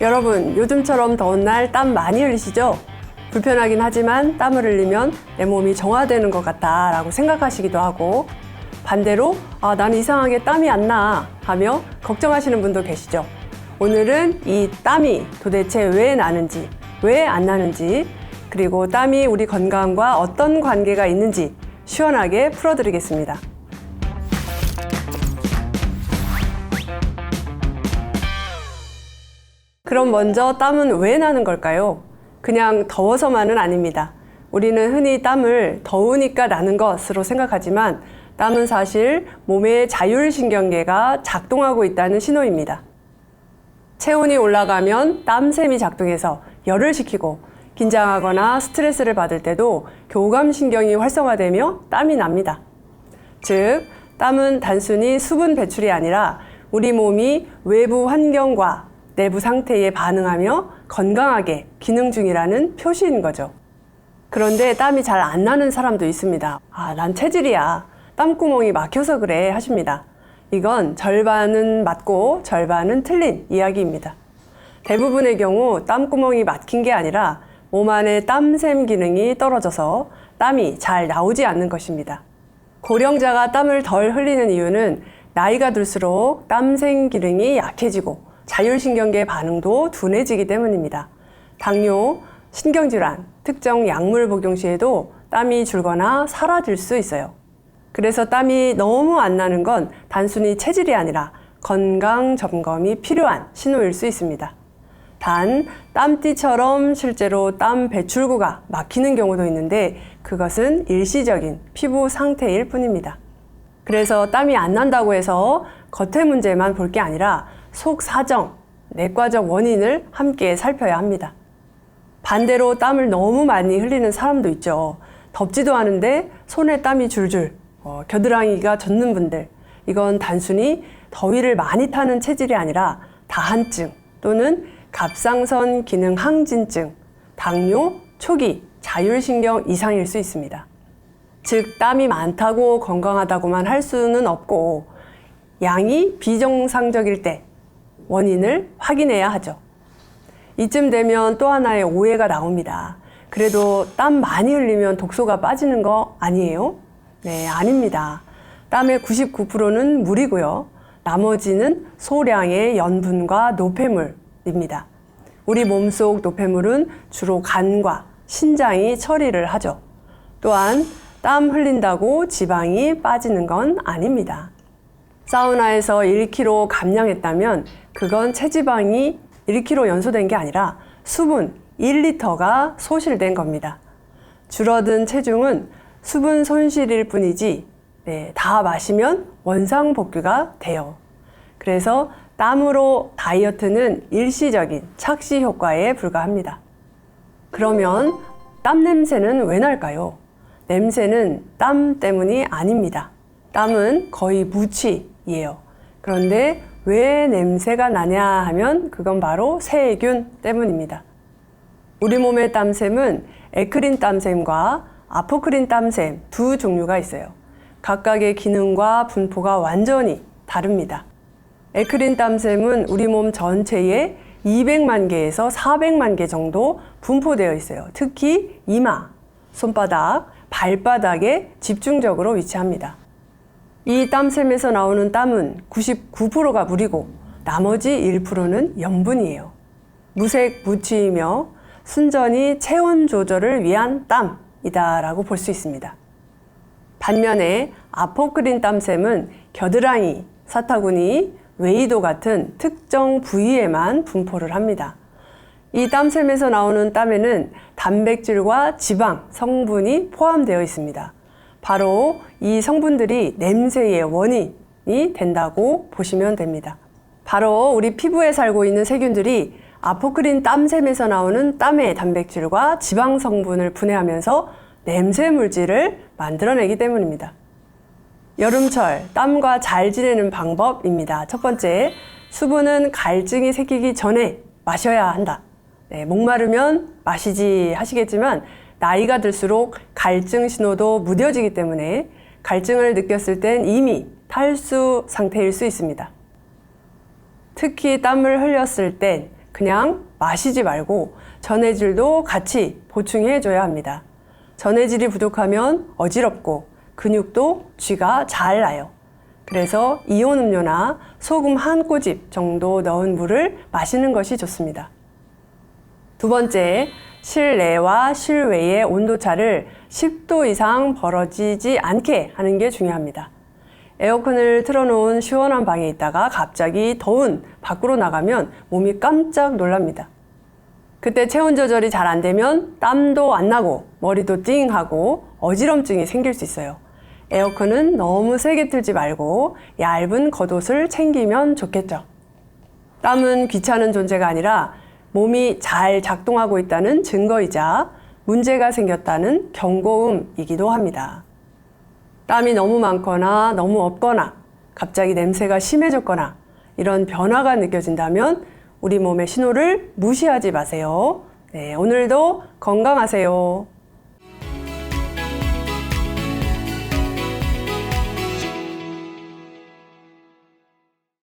여러분, 요즘처럼 더운 날 땀 많이 흘리시죠? 불편하긴 하지만 땀을 흘리면 내 몸이 정화되는 것 같다 라고 생각하시기도 하고 반대로 아, 나는 이상하게 땀이 안 나 하며 걱정하시는 분도 계시죠. 오늘은 이 땀이 도대체 왜 나는지, 왜 안 나는지, 그리고 땀이 우리 건강과 어떤 관계가 있는지 시원하게 풀어드리겠습니다. 그럼 먼저 땀은 왜 나는 걸까요? 그냥 더워서만은 아닙니다. 우리는 흔히 땀을 더우니까 나는 것으로 생각하지만 땀은 사실 몸의 자율신경계가 작동하고 있다는 신호입니다. 체온이 올라가면 땀샘이 작동해서 열을 식히고 긴장하거나 스트레스를 받을 때도 교감신경이 활성화되며 땀이 납니다. 즉, 땀은 단순히 수분 배출이 아니라 우리 몸이 외부 환경과 내부 상태에 반응하며 건강하게 기능 중이라는 표시인 거죠. 그런데 땀이 잘 안 나는 사람도 있습니다. 아, 난 체질이야. 땀구멍이 막혀서 그래 하십니다. 이건 절반은 맞고 절반은 틀린 이야기입니다. 대부분의 경우 땀구멍이 막힌 게 아니라 몸 안에 땀샘 기능이 떨어져서 땀이 잘 나오지 않는 것입니다. 고령자가 땀을 덜 흘리는 이유는 나이가 들수록 땀샘 기능이 약해지고 자율신경계 반응도 둔해지기 때문입니다. 당뇨, 신경질환, 특정 약물 복용 시에도 땀이 줄거나 사라질 수 있어요. 그래서 땀이 너무 안 나는 건 단순히 체질이 아니라 건강 점검이 필요한 신호일 수 있습니다. 단, 땀띠처럼 실제로 땀 배출구가 막히는 경우도 있는데 그것은 일시적인 피부 상태일 뿐입니다. 그래서 땀이 안 난다고 해서 겉의 문제만 볼 게 아니라 속 사정, 내과적 원인을 함께 살펴야 합니다. 반대로 땀을 너무 많이 흘리는 사람도 있죠. 덥지도 않은데 손에 땀이 줄줄, 어, 겨드랑이가 젖는 분들. 이건 단순히 더위를 많이 타는 체질이 아니라 다한증 또는 갑상선 기능 항진증, 당뇨, 초기, 자율신경 이상일 수 있습니다. 즉, 땀이 많다고 건강하다고만 할 수는 없고, 양이 비정상적일 때 원인을 확인해야 하죠. 이쯤 되면 또 하나의 오해가 나옵니다. 그래도 땀 많이 흘리면 독소가 빠지는 거 아니에요? 네, 아닙니다. 땀의 99%는 물이고요. 나머지는 소량의 염분과 노폐물입니다. 우리 몸속 노폐물은 주로 간과 신장이 처리를 하죠. 또한 땀 흘린다고 지방이 빠지는 건 아닙니다. 사우나에서 1kg 감량했다면 그건 체지방이 1kg 연소된 게 아니라 수분 1리터가 소실된 겁니다. 줄어든 체중은 수분 손실일 뿐이지 네, 다 마시면 원상 복귀가 돼요. 그래서 땀으로 다이어트는 일시적인 착시 효과에 불과합니다. 그러면 땀 냄새는 왜 날까요? 냄새는 땀 때문이 아닙니다. 땀은 거의 무취이에요. 그런데 왜 냄새가 나냐 하면 그건 바로 세균 때문입니다. 우리 몸의 땀샘은 에크린 땀샘과 아포크린 땀샘 두 종류가 있어요. 각각의 기능과 분포가 완전히 다릅니다. 에크린 땀샘은 우리 몸 전체에 200만 개에서 400만 개 정도 분포되어 있어요. 특히 이마, 손바닥, 발바닥에 집중적으로 위치합니다. 이 땀샘에서 나오는 땀은 99%가 물이고 나머지 1%는 염분이에요. 무색 무취이며 순전히 체온 조절을 위한 땀이다라고 볼 수 있습니다. 반면에 아포크린 땀샘은 겨드랑이, 사타구니, 웨이도 같은 특정 부위에만 분포를 합니다. 이 땀샘에서 나오는 땀에는 단백질과 지방 성분이 포함되어 있습니다. 바로 이 성분들이 냄새의 원인이 된다고 보시면 됩니다. 바로 우리 피부에 살고 있는 세균들이 아포크린 땀샘에서 나오는 땀의 단백질과 지방 성분을 분해하면서 냄새 물질을 만들어내기 때문입니다. 여름철 땀과 잘 지내는 방법입니다. 첫 번째, 수분은 갈증이 생기기 전에 마셔야 한다. 네, 목마르면 마시지 하시겠지만 나이가 들수록 갈증 신호도 무뎌지기 때문에 갈증을 느꼈을 땐 이미 탈수 상태일 수 있습니다. 특히 땀을 흘렸을 땐 그냥 마시지 말고 전해질도 같이 보충해 줘야 합니다. 전해질이 부족하면 어지럽고 근육도 쥐가 잘 나요. 그래서 이온 음료나 소금 한 꼬집 정도 넣은 물을 마시는 것이 좋습니다. 두 번째, 실내와 실외의 온도차를 10도 이상 벌어지지 않게 하는 게 중요합니다. 에어컨을 틀어놓은 시원한 방에 있다가 갑자기 더운 밖으로 나가면 몸이 깜짝 놀랍니다. 그때 체온 조절이 잘 안 되면 땀도 안 나고 머리도 띵하고 어지럼증이 생길 수 있어요. 에어컨은 너무 세게 틀지 말고 얇은 겉옷을 챙기면 좋겠죠. 땀은 귀찮은 존재가 아니라 몸이 잘 작동하고 있다는 증거이자 문제가 생겼다는 경고음이기도 합니다. 땀이 너무 많거나 너무 없거나 갑자기 냄새가 심해졌거나 이런 변화가 느껴진다면 우리 몸의 신호를 무시하지 마세요. 네, 오늘도 건강하세요.